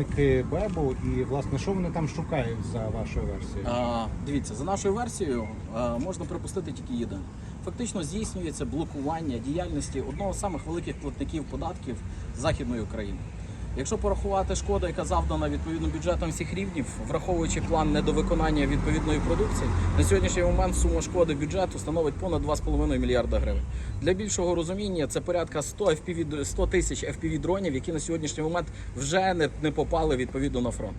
Представники Бебу і власне що вони там шукають за вашою версією? А, дивіться, за нашою версією а, можна припустити тільки єдине. Фактично здійснюється блокування діяльності одного з самих великих платників податків Західної України. Якщо порахувати шкоду, яка завдана відповідно бюджетом всіх рівнів, враховуючи план недовиконання відповідної продукції, на сьогоднішній момент сума шкоди бюджету становить понад 2,5 мільярда гривень. Для більшого розуміння це порядка 100 FPV, 100 тисяч FPV дронів, які на сьогоднішній момент вже не попали відповідно на фронт.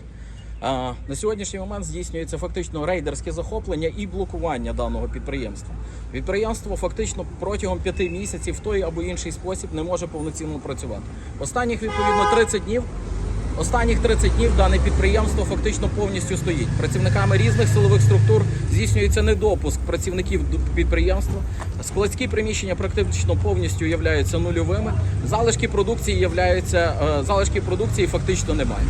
На сьогоднішній момент здійснюється фактично рейдерське захоплення і блокування даного підприємства. Підприємство фактично протягом п'яти місяців в той або інший спосіб не може повноцінно працювати. Останніх відповідно 30 днів. Останніх 30 днів дане підприємство фактично повністю стоїть. Працівниками різних силових структур здійснюється недопуск працівників підприємства. Складські приміщення практично повністю являються нульовими. Залишки продукції являються е, залишки продукції фактично немає.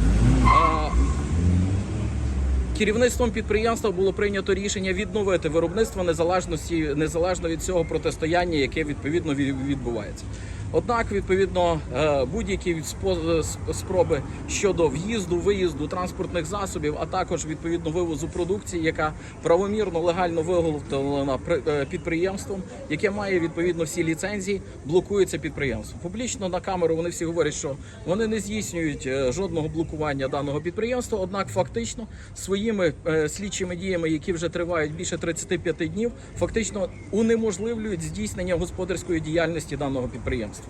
Керівництвом підприємства було прийнято рішення відновити виробництво незалежності незалежно від цього протистояння, яке відповідно відбувається. Однак, відповідно, е, будь-які е, сп- спроби щодо в'їзду, виїзду транспортних засобів, а також відповідно вивозу продукції, яка правомірно легально виготовлена е, підприємством, яке має відповідно всі ліцензії, блокується підприємство. Публічно на камеру вони всі говорять, що вони не здійснюють жодного блокування даного підприємства. Однак, фактично, своїми слідчими діями, які вже тривають більше 35 днів, фактично унеможливлюють здійснення господарської діяльності даного підприємства.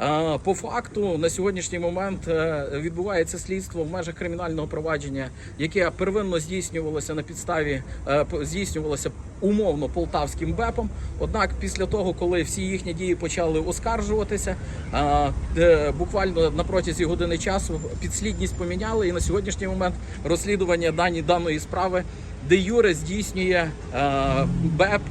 Е, По факту на сьогоднішній момент е, відбувається слідство в межах кримінального провадження, яке первинно здійснювалося на підставі е, здійснювалося умовно полтавським БЕПом. Однак, після того, коли всі їхні дії почали оскаржуватися, е, буквально на протязі години часу підслідність поміняли, і на сьогоднішній момент розслідування дані даної справи де Юре здійснює БЕП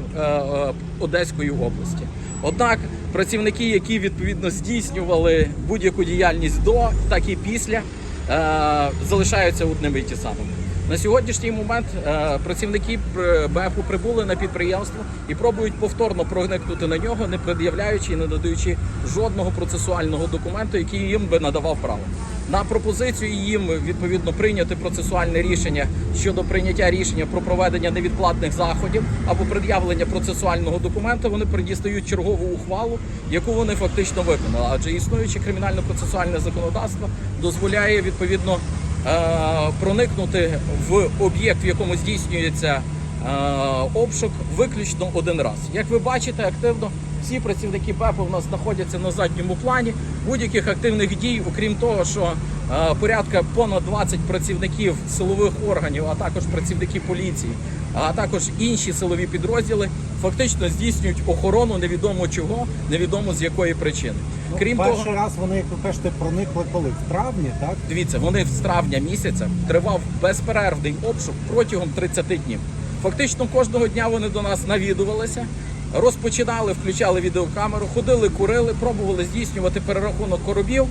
Одеської області. Однак працівники, які відповідно здійснювали будь-яку діяльність до, так і після, е, залишаються одними і ті самими. На сьогоднішній момент е, працівники пр- БЕПу прибули на підприємство і пробують повторно проникнути на нього, не пред'являючи і не надаючи жодного процесуального документу, який їм би надавав право. На пропозицію їм відповідно прийняти процесуальне рішення щодо прийняття рішення про проведення невідкладних заходів або пред'явлення процесуального документу. Вони предістають чергову ухвалу, яку вони фактично виконали. Адже існуюче кримінально-процесуальне законодавство дозволяє відповідно е, проникнути в об'єкт, в якому здійснюється е, обшук, виключно один раз. Як ви бачите, активно всі працівники БЕПу в нас знаходяться на задньому плані. Будь-яких активних дій, окрім того, що е, порядка понад 20 працівників силових органів, а також працівники поліції, а також інші силові підрозділи, фактично здійснюють охорону невідомо чого, невідомо з якої причини. Крім того, Перший раз вони, як ви кажете, проникли коли? В травні, так? Дивіться, вони з травня місяця тривав безперервний обшук протягом 30 днів. Фактично кожного дня вони до нас навідувалися, розпочинали, включали відеокамеру, ходили, курили, пробували здійснювати перерахунок коробів,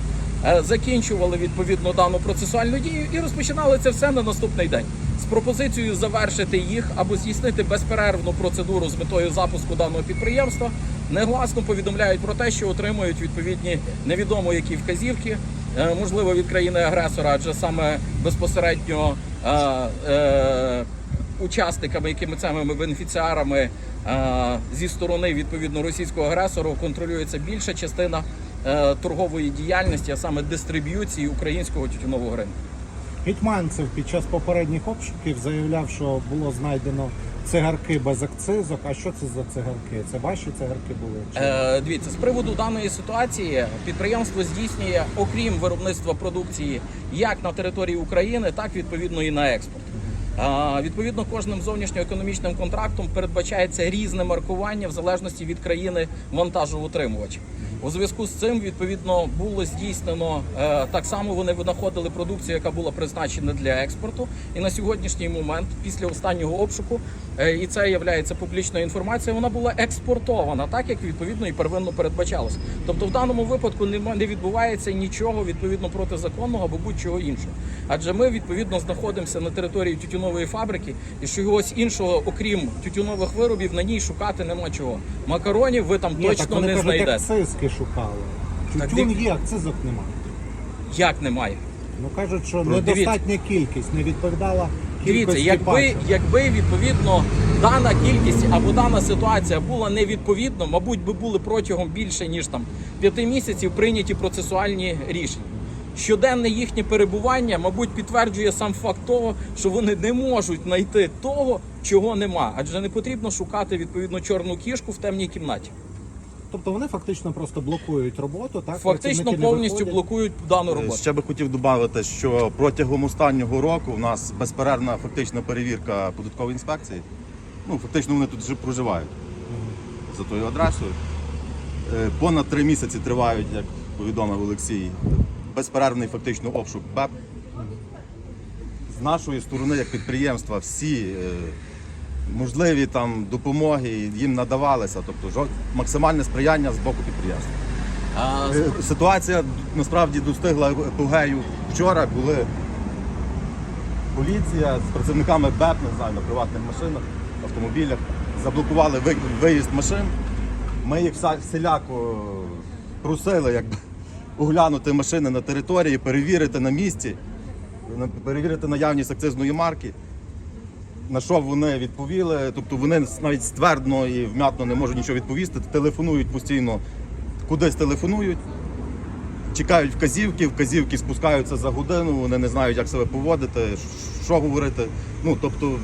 е, закінчували відповідно дану процесуальну дію і розпочинали це все на наступний день з пропозицією завершити їх або здійснити безперервну процедуру з метою запуску даного підприємства. Негласно повідомляють про те, що отримують відповідні невідомо які вказівки, е, можливо від країни-агресора, адже саме безпосередньо е, учасниками, якими самими бенефіціарами е, зі сторони відповідно російського агресору контролюється більша частина е, торгової діяльності, а саме дистриб'юції українського тютюнового ринку. Гетьманцев під час попередніх обшуків заявляв, що було знайдено цигарки без акцизок. А що це за цигарки? Це ваші цигарки були? Е, дивіться, з приводу даної ситуації підприємство здійснює, окрім виробництва продукції, як на території України, так відповідно і на експорт. Відповідно, кожним зовнішньоекономічним контрактом передбачається різне маркування в залежності від країни вантажоутримувача. У зв'язку з цим відповідно було здійснено е, так само. Вони винаходили продукцію, яка була призначена для експорту. І на сьогоднішній момент, після останнього обшуку, е, і це є публічною інформацією, вона була експортована, так як відповідно і первинно передбачалось. Тобто, в даному випадку не відбувається нічого відповідно протизаконного або будь-чого іншого. Адже ми відповідно знаходимося на території тютюнової фабрики, і чогось іншого, окрім тютюнових виробів, на ній шукати нема чого. Макаронів ви там Ні, так точно вони не знайдете. Шукали. Так Тютюн див- є, акцизок немає. Як немає? Ну кажуть, що Ну, недостатня кількість не відповідала Дивіться, кількості якби, пачок. якби відповідно дана кількість або дана ситуація була невідповідно, мабуть, би були протягом більше ніж там п'яти місяців прийняті процесуальні рішення. Щоденне їхнє перебування, мабуть, підтверджує сам факт того, що вони не можуть знайти того, чого нема, адже не потрібно шукати відповідно чорну кішку в темній кімнаті. Тобто вони фактично просто блокують роботу, так? Фактично Працівники не повністю виходять. блокують дану роботу. Ще би хотів додати, що протягом останнього року в нас безперервна фактична перевірка податкової інспекції. Ну, фактично вони тут вже проживають за тою адресою. Е, Понад три місяці тривають, як повідомив Олексій, безперервний фактично обшук БЕП. З нашої сторони, як підприємства, всі е, можливі там допомоги їм надавалися, тобто максимальне сприяння з боку підприємства. А, Е, Ситуація насправді достигла епогею. Вчора були поліція з працівниками БЕП, не знаю, на приватних машинах, автомобілях, заблокували виїзд машин. Ми їх всіляко просили якби, оглянути машини на території, перевірити на місці, перевірити наявність акцизної марки. На що вони відповіли? Тобто вони навіть ствердно і вмятно не можуть нічого відповісти, телефонують постійно, кудись телефонують, чекають вказівки, вказівки спускаються за годину, вони не знають, як себе поводити, що говорити. Ну тобто,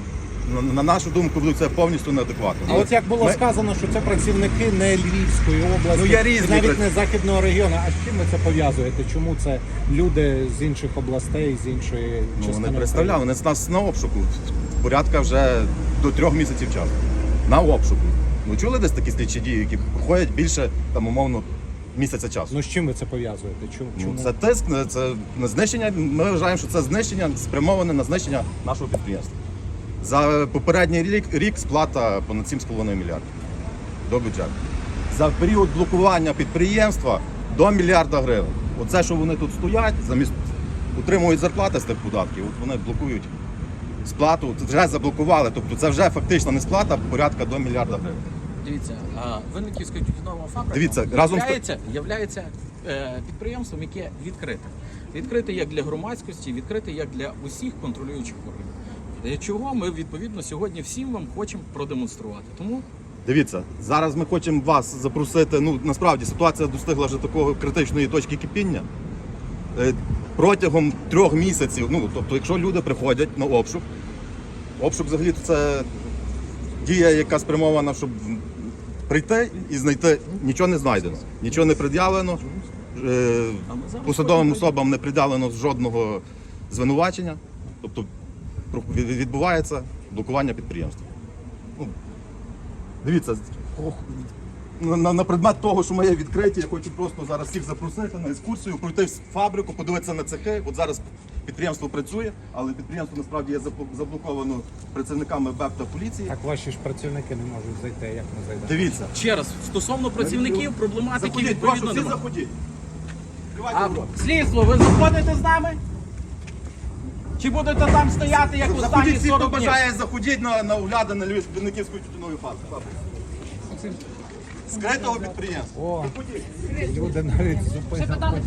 на, на нашу думку, це повністю неадекватно. А от як було Ми- сказано, що це працівники не Львівської області, Ну, є різні навіть праці- не західного регіону. А з чим ви це пов'язуєте? Чому це люди з інших областей, з іншої Ну, частини? вони представляли, вони з нас на обшуку. Порядка вже до трьох місяців часу. На обшуку. Ну чули десь такі слідчі дії, які проходять більше там умовно місяця часу. Ну з чим ви це пов'язуєте? Чому? Ну, чому? це тиск, це на знищення. Ми вважаємо, що це знищення спрямоване на знищення нашого підприємства. За попередній рік, рік сплата понад 7,5 мільярдів до бюджету. За період блокування підприємства до мільярда гривень. Оце, що вони тут стоять, замість отримують зарплати з тих податків, от вони блокують сплату, вже заблокували. Тобто це вже фактично не сплата, а порядка до мільярда гривень. Дивіться, а Винниківська тютюнова фабрика Дивіться, разом являється, являється е, підприємством, яке відкрите. Відкрите як для громадськості, відкрите як для усіх контролюючих органів. Для чого ми відповідно сьогодні всім вам хочемо продемонструвати. Тому Дивіться, зараз ми хочемо вас запросити. Ну насправді ситуація достигла вже такого критичної точки кипіння. Е, Протягом трьох місяців, ну тобто, якщо люди приходять на обшук, обшук взагалі то це дія, яка спрямована, щоб прийти і знайти нічого не знайдено, нічого не пред'явлено. е, Посадовим особам не пред'явлено жодного звинувачення. Тобто відбувається блокування підприємства. Ну, Дивіться, ох, на, на, предмет того, що ми є відкриті, я хочу просто зараз всіх запросити на екскурсію, пройти в фабрику, подивитися на цехи. От зараз підприємство працює, але підприємство насправді є заблоковано працівниками БЕП та поліції. Так ваші ж працівники не можуть зайти. Як ми зайдемо? Дивіться. ще раз стосовно працівників, проблематики Заходіть, прошу, всі заходіть. А слідство, ви заходите з нами? Чи будете там стояти як останні Заходіть всі, хто 40 днів? бажає, заходіть на, на огляди на Львівську тютюнову фабрику. Скритого підприємства. О, люди навіть зупинили.